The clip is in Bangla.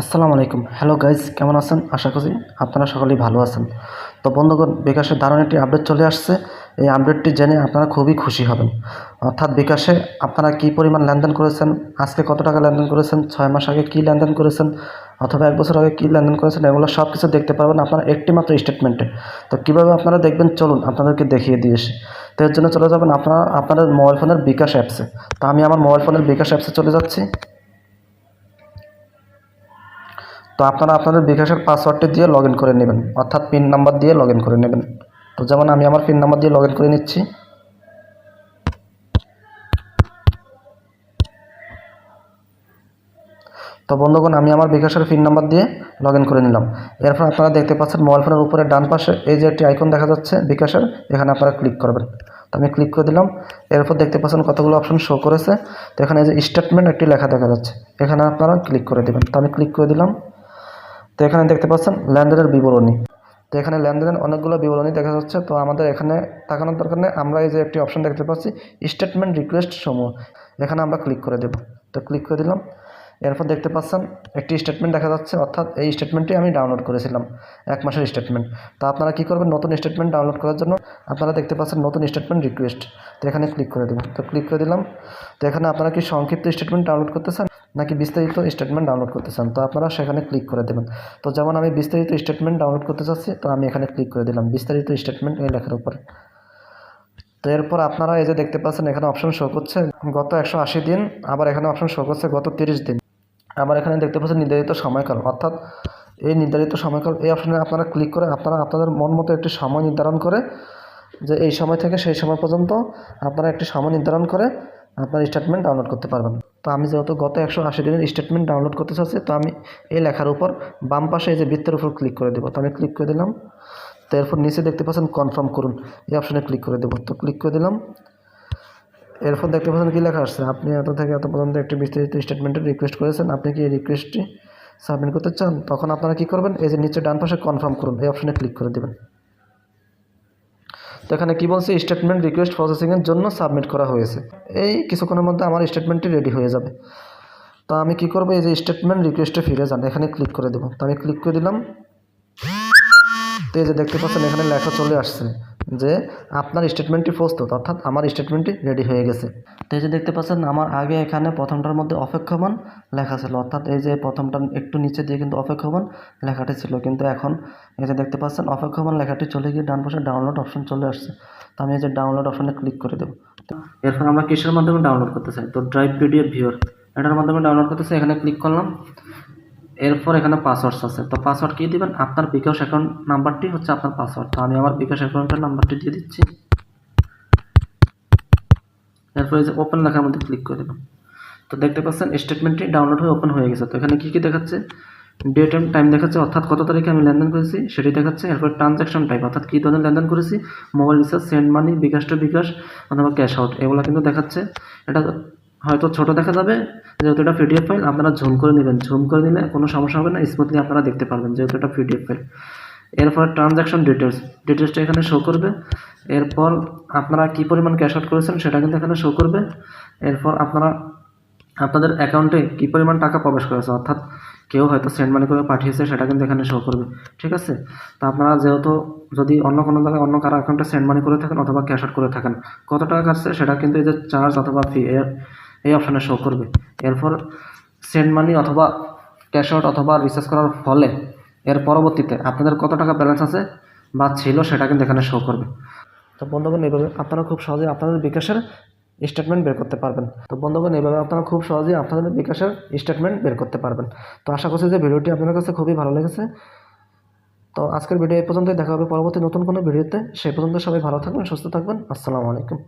আসসালামু আলাইকুম। হ্যালো গাইজ কেমন আছেন? আশা করি আপনারা সকলেই ভালো আছেন। তো বন্ধুগণ বিকাশের দারুণ একটি আপডেট চলে আসছে। এই আপডেটটি জেনে আপনারা খুবই খুশি হবেন। অর্থাৎ বিকাশে আপনারা কী পরিমাণ লেনদেন করেছেন? আজকে কত টাকা লেনদেন করেছেন? ছয় মাস আগে কী লেনদেন করেছেন? অথবা এক বছর আগে কী লেনদেন করেছেন? এগুলো সব কিছু দেখতে পারবেন আপনারা একটি মাত্র স্টেটমেন্টে তো কীভাবে আপনারা দেখবেন? চলুন আপনাদেরকে দেখিয়ে দিয়ে এসে তো এর জন্য চলে যাবেন আপনারা, আপনাদের মোবাইল ফোনের বিকাশ অ্যাপসে তো আমি আমার মোবাইল ফোনের বিকাশ অ্যাপসে চলে যাচ্ছি। তো আপনারা আপনাদের বিকাশের পাসওয়ার্ডটি দিয়ে লগ করে নেবেন, অর্থাৎ পিন নাম্বার দিয়ে লগ করে নেবেন। তো যেমন আমি আমার পিন নাম্বার দিয়ে লগ করে নিচ্ছি। তো বন্ধুগণ, আমি আমার বিকাশের পিন নাম্বার দিয়ে লগ করে নিলাম। এরপর আপনারা দেখতে পাচ্ছেন মোবাইল ফোনের উপরে ডান পাশে এই যে একটি আইকন দেখা যাচ্ছে বিকাশের, এখানে আপনারা ক্লিক করবেন। তো আমি ক্লিক করে দিলাম। এরপর দেখতে পাচ্ছেন কতগুলো অপশন শো করেছে। তো এখানে যে স্টেটমেন্ট একটি লেখা দেখা যাচ্ছে। এখানে আপনারা ক্লিক করে দেবেন। তো আমি ক্লিক করে দিলাম। তো এখানে দেখতে পাচ্ছেন লেনদেনের বিবরণী। তো এখানে লেনদেনের অনেকগুলো বিবরণী দেখা যাচ্ছে। তো আমাদের এখানে তাকানোর দরকার নেই। আমরা এই যে একটি অপশন দেখতে পাচ্ছি স্টেটমেন্ট রিকোয়েস্ট সমূহ। এখানে আমরা ক্লিক করে দেব। তো ক্লিক করে দিলাম। এরপর দেখতে পাচ্ছেন একটি স্টেটমেন্ট দেখা যাচ্ছে, অর্থাৎ এই স্টেটমেন্টটি আমি ডাউনলোড করেছিলাম, এক মাসের স্টেটমেন্ট তো আপনারা কী করবেন? নতুন স্টেটমেন্ট ডাউনলোড করার জন্য আপনারা দেখতে পাচ্ছেন নতুন স্টেটমেন্ট রিকোয়েস্ট তো এখানে ক্লিক করে দেবেন তো ক্লিক করে দিলাম। তো এখানে আপনারা কি সংক্ষিপ্ত স্টেটমেন্ট ডাউনলোড করতে চান নাকি বিস্তারিত স্টেটমেন্ট ডাউনলোড করতে চান তো আপনারা সেখানে ক্লিক করে দেবেন। তো যেমন আমি বিস্তারিত স্টেটমেন্ট ডাউনলোড করতে চাচ্ছি, তো আমি এখানে ক্লিক করে দিলাম, বিস্তারিত স্টেটমেন্ট এই লেখার উপরে। তো এরপর আপনারা এই যে দেখতে পাচ্ছেন, এখানে অপশন শো করছে। গত একশো আশি দিন, আবার এখানে অপশন শো করছে গত তিরিশ দিন। আবার এখানে দেখতে পাচ্ছেন নির্ধারিত সময়কাল, অর্থাৎ এই নির্ধারিত সময়কাল, এই অপশানে আপনারা ক্লিক করে আপনারা আপনাদের মন মতো একটি সময় নির্ধারণ করে, যে এই সময় থেকে সেই সময় পর্যন্ত আপনারা একটি সময় নির্ধারণ করে আপনার স্টেটমেন্ট ডাউনলোড করতে পারবেন। তো আমি যেহেতু গত একশো আশি দিনের স্টেটমেন্ট ডাউনলোড করতে চাচ্ছি, তো আমি এই লেখার উপর বাম পাশে এই যে বৃত্তের উপর ক্লিক করে দেবো। তো আমি ক্লিক করে দিলাম, তো এরপর নিচে দেখতে পাচ্ছেন কনফার্ম করুন, এই অপশানে ক্লিক করে দেবো। তো ক্লিক করে দিলাম এরপর দেখতে পাচ্ছেন কী লেখা আসছে? আপনি এত থেকে এত পর্যন্ত একটি বিস্তারিত স্টেটমেন্টের রিকোয়েস্ট করেছেন, আপনি কি এই রিকোয়েস্টটি সাবমিট করতে চান? তখন আপনারা কী করবেন? এই যে নিচে ডান পাশে কনফার্ম করুন, এই অপশনে ক্লিক করে দেবেন। তো এখানে কী বলছে? স্টেটমেন্ট রিকোয়েস্ট প্রসেসিংয়ের জন্য সাবমিট করা হয়েছে। এই কিছুক্ষণের মধ্যে আমার স্টেটমেন্টটি রেডি হয়ে যাবে। তো আমি কী করব? এই যে স্টেটমেন্ট রিকোয়েস্টে ফিরে যান, এখানে ক্লিক করে দেবো। তো আমি ক্লিক করে দিলাম। তো এই যে দেখতে পাচ্ছেন, এখানে লেখা চলে আসছে। যে আপনার স্টেটমেন্টটি প্রস্তুত, অর্থাৎ আমার স্টেটমেন্টটি রেডি হয়ে গেছে। তো এই যে দেখতে পাচ্ছেন, আমার আগে এখানে প্রথমটার মধ্যে অপেক্ষমান লেখা ছিল, অর্থাৎ এই যে প্রথমটা একটু নিচে দিয়ে কিন্তু অপেক্ষমান লেখাটি ছিল। কিন্তু এখন এই যে দেখতে পাচ্ছেন, অপেক্ষমান লেখাটি চলে গিয়ে ডান পাশে ডাউনলোড অপশন চলে আসছে। তো আমি এই যে ডাউনলোড অপশনে ক্লিক করে দেবো। এরপর আমরা কিসের মাধ্যমে ডাউনলোড করতে চাই? তো ড্রাইভ পিডিএফ ভিওর এটার মাধ্যমে ডাউনলোড করতে চাই, এখানে ক্লিক করলাম। এরপর এখানে পাসওয়ার্ডস আছে। তো পাসওয়ার্ড কী দিবেন? আপনার বিকাশ অ্যাকাউন্ট নাম্বারটি হচ্ছে আপনার পাসওয়ার্ড তো আমি আমার বিকাশ অ্যাকাউন্টের নাম্বারটি দিয়ে দিচ্ছি। এরপর যে ওপেন লেখার মধ্যে ক্লিক করে দেবেন তো দেখতে পাচ্ছেন স্টেটমেন্টটি ডাউনলোড হয়ে ওপেন হয়ে গেছে। তো এখানে কী কী দেখাচ্ছে? ডেট অ্যান্ড টাইম দেখাচ্ছে, অর্থাৎ কত তারিখে আমি লেনদেন করেছি সেটি দেখাচ্ছে। এরপর ট্রানজ্যাকশন টাইপ অর্থাৎ কী ধরনের লেনদেন করেছি? Mobile recharge send money bKash to bKash, অথবা ক্যাশ আউট এগুলো কিন্তু দেখাচ্ছে। এটা হয়তো ছোট দেখা যাবে, যেহেতু এটা পিডিএফ ফাইল আপনারা ঝুম করে নেবেন। ঝুম করে নিলে কোনো সমস্যা হবে না স্মুথলি আপনারা দেখতে পারবেন যেহেতু এটা পিডিএফ ফাইল এরপর ট্রানজ্যাকশন ডিটেলস ডিটেলসটা এখানে শো করবে। এরপর আপনারা কী পরিমাণ ক্যাশ আউট করেছেন সেটা কিন্তু এখানে শো করবে। এরপর আপনারা, আপনাদের অ্যাকাউন্টে কী পরিমাণ টাকা প্রবেশ করেছে, অর্থাৎ কেউ হয়তো সেন্ড মানি করে পাঠিয়েছে সেটা কিন্তু এখানে শো করবে, ঠিক আছে? তো আপনারা যেহেতু যদি অন্য কোনো জায়গায় অন্য কারও অ্যাকাউন্টে সেন্ড মানি করে থাকেন অথবা ক্যাশ আউট করে থাকেন, কত টাকা কাটছে সেটা কিন্তু এই যে চার্জ অথবা ফি এই অপশানে শো করবে। এরপর সেন্ড মানি অথবা ক্যাশ আউট অথবা রিচার্জ করার ফলে এর পরবর্তীতে আপনাদের কত টাকা ব্যালেন্স আছে বা ছিল সেটা কিন্তু এখানে শো করবে। তো বন্ধুগণ এইভাবে আপনারা খুব সহজে আপনাদের বিকাশের স্টেটমেন্ট বের করতে পারবেন। তো বন্ধুগণ এইভাবে আপনারা খুব সহজেই আপনাদের বিকাশের স্টেটমেন্ট বের করতে পারবেন। তো আশা করছি যে ভিডিওটি আপনাদের কাছে খুবই ভালো লেগেছে। তো আজকের ভিডিও এই পর্যন্তই। দেখা হবে পরবর্তী নতুন কোনো ভিডিওতে। সেই পর্যন্ত সবাই ভালো থাকবেন, সুস্থ থাকবেন। আসসালামু আলাইকুম।